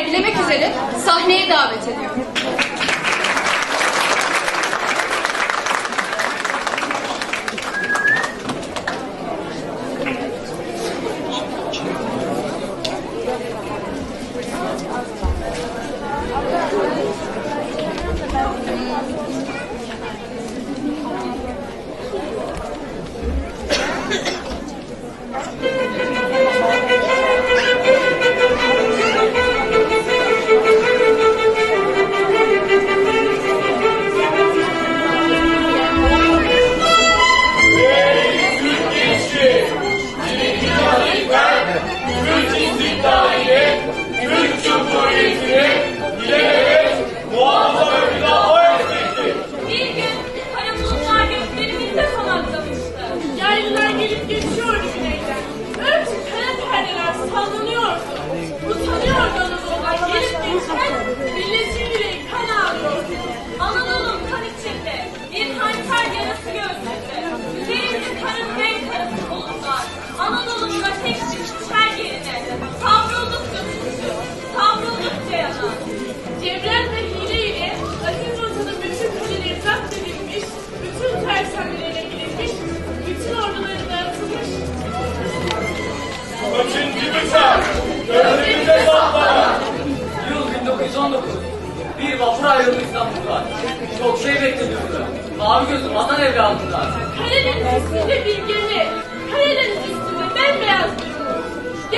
sergilemek üzere sahneye davet ediyorum. Gözlerinde saplara. Yıl 1919. Bir vapur ayrıldı İstanbul'dan. Çok şey bekleniyordu. Mavi gözlü vatan evladından. Kalenin üstünde bir gemi, Karadeniz üstünde bembeyaz bir.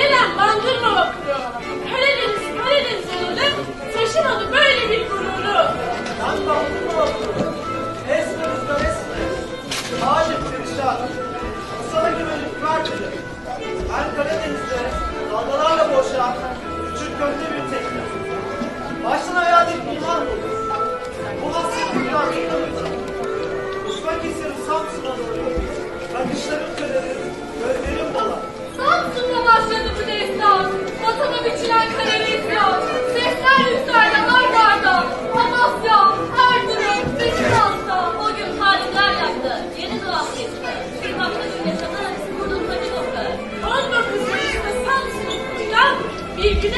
Gelen bandırma vapuru. Karadeniz, Karadeniz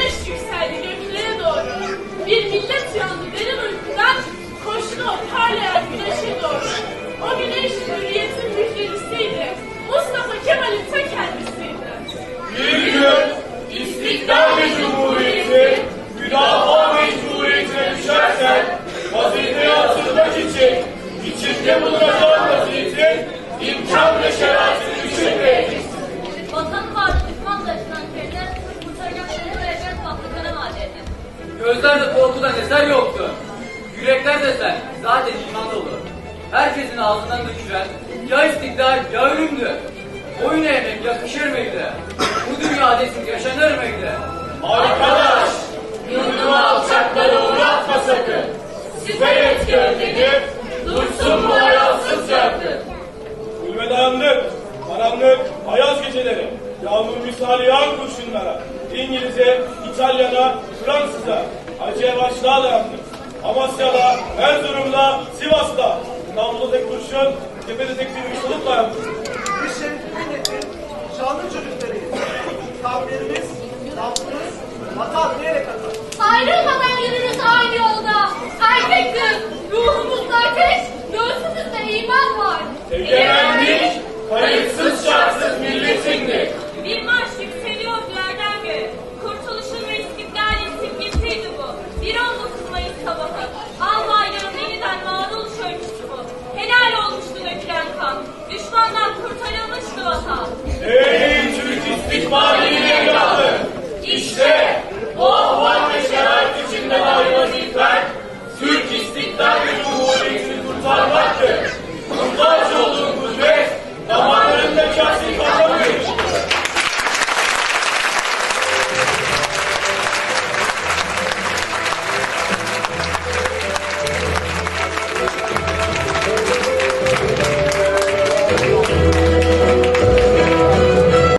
güneş yükseldi göklere doğru. Bir millet uyandı derin uykudan, koştu parlayan güneşe doğru. Gözlerde korkudan eser yoktu. Yürekler de sen zaten iman dolu. Herkesin ağzından dökülen ya istiklal ya ölümdü. Boyun eğmek yakışır mıydı? Bu dünyada esin yaşanır mıydı? Arkadaş, yurduma alçakları uğratma sakın. Siper et gövdeni, dursun bu hayasız yaktı. Ulve dayandık, karanlık, ayaz geceleri, yağmur misali yağan kurşunlara, İngiliz'e, İtalyan'a, Fransız'a, acıya başlığa dayandık. Amasya'da, Erzurum'da, Sivas'ta, İstanbul'da tek kurşun, tepede tek bir ışılık dayandık.